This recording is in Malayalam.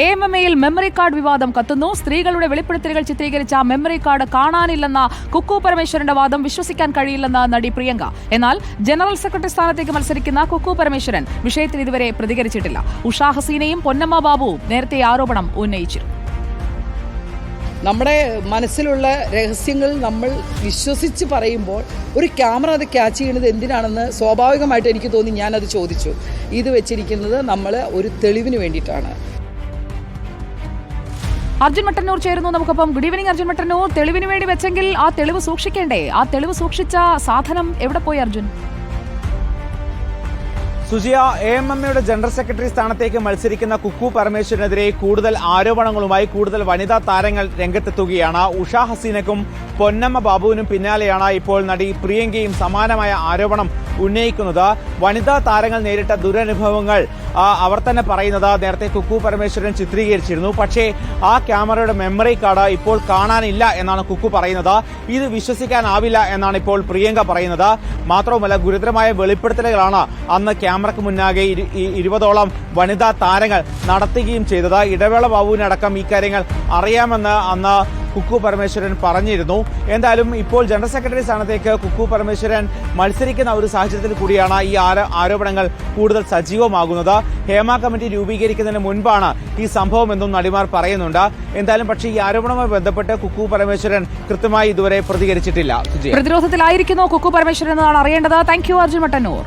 എ എം എം എയിൽ മെമ്മറി കാർഡ് വിവാദം കത്തുന്നു. സ്ത്രീകളുടെ വെളിപ്പെടുത്തലുകൾ ചിത്രീകരിച്ച മെമ്മറി കാർഡ് കാണാനില്ലെന്ന കുക്കു പരമേശ്വരന്റെ വാദം വിശ്വസിക്കാൻ കഴിയില്ലെന്ന് നടി പ്രിയങ്ക. എന്നാൽ ജനറൽ സെക്രട്ടറി സ്ഥാനത്തേക്ക് മത്സരിക്കുന്ന കുക്കു പരമേശ്വരൻ വിഷയത്തിൽ ഇതുവരെ പ്രതികരിച്ചിട്ടില്ല. ഉഷാ ഹസീനയും പൊന്നമ്മ ബാബുവും നേരത്തെ ആരോപണം ഉന്നയിച്ചിരുന്നു. നമ്മുടെ മനസ്സിലുള്ള രഹസ്യങ്ങൾ നമ്മൾ വിശ്വസിച്ച് പറയുമ്പോൾ ഒരു ക്യാമറ അത് ക്യാച്ച് ചെയ്യുന്നത് എന്തിനാണെന്ന് സ്വാഭാവികമായിട്ട് എനിക്ക് തോന്നി ഞാനത് ചോദിച്ചു. ഇത് വെച്ചിരിക്കുന്നത് നമ്മൾ ഒരു തെളിവിന് വേണ്ടിയിട്ടാണ്. അർജുൻ മട്ടന്നൂർ ചേരുന്നു നമുക്കൊപ്പം. Good evening Arjun Mattannur. തെളിവിന് വേണ്ടി വെച്ചെങ്കിൽ ആ തെളിവ് സൂക്ഷിക്കേണ്ടേ? ആ തെളിവ് സൂക്ഷിച്ച സാധനം എവിടെ പോയി അർജുൻ? സുജിയ എ എം എം എയുടെ ജനറൽ സെക്രട്ടറി സ്ഥാനത്തേക്ക് മത്സരിക്കുന്ന കുക്കു പരമേശ്വരനെതിരെ കൂടുതൽ ആരോപണങ്ങളുമായി കൂടുതൽ വനിതാ താരങ്ങൾ രംഗത്തെത്തുകയാണ്. ഉഷാ ഹസീനക്കും പൊന്നമ്മ ബാബുവിനും പിന്നാലെയാണ് ഇപ്പോൾ നടി പ്രിയങ്കയും സമാനമായ ആരോപണം ഉന്നയിക്കുന്നത്. വനിതാ താരങ്ങൾ നേരിട്ട ദുരനുഭവങ്ങൾ അവർ തന്നെ പറയുന്നത് നേരത്തെ കുക്കു പരമേശ്വരൻ ചിത്രീകരിച്ചിരുന്നു. പക്ഷേ ആ ക്യാമറയുടെ മെമ്മറി കാർഡ് ഇപ്പോൾ കാണാനില്ല എന്നാണ് കുക്കു പറയുന്നത്. ഇത് വിശ്വസിക്കാനാവില്ല എന്നാണ് ഇപ്പോൾ പ്രിയങ്ക പറയുന്നത്. മാത്രവുമല്ല ഗുരുതരമായ വെളിപ്പെടുത്തലുകളാണ് അന്ന് ക്യാമറയ്ക്ക് മുന്നാകെ ഇരുപതോളം വനിതാ താരങ്ങൾ നടത്തുകയും ചെയ്തത്. ഇടവേള ബാബുവിനടക്കം ഇക്കാര്യങ്ങൾ അറിയാമെന്ന് അന്ന് കുക്കു പരമേശ്വരൻ പറഞ്ഞിരുന്നു. എന്തായാലും ഇപ്പോൾ ജനറൽ സെക്രട്ടറി സ്ഥാനത്തേക്ക് കുക്കു പരമേശ്വരൻ മത്സരിക്കുന്ന ഒരു സാഹചര്യത്തിൽ കൂടിയാണ് ഈ ആരോപണങ്ങൾ കൂടുതൽ സജീവമാകുന്നത്. ഹേമ കമ്മിറ്റി രൂപീകരിക്കുന്നതിന് മുൻപാണ് ഈ സംഭവം എന്നും നടിമാർ പറയുന്നുണ്ട്. എന്തായാലും പക്ഷേ ഈ ആരോപണവുമായി ബന്ധപ്പെട്ട് കുക്കു പരമേശ്വരൻ കൃത്യമായി ഇതുവരെ പ്രതികരിച്ചിട്ടില്ല. പ്രതിരോധത്തിലായിരിക്കുന്നു കുക്കു പരമേശ്വരൻ എന്നതാണ് അറിയേണ്ടത്. Thank you Arjun Mattannur.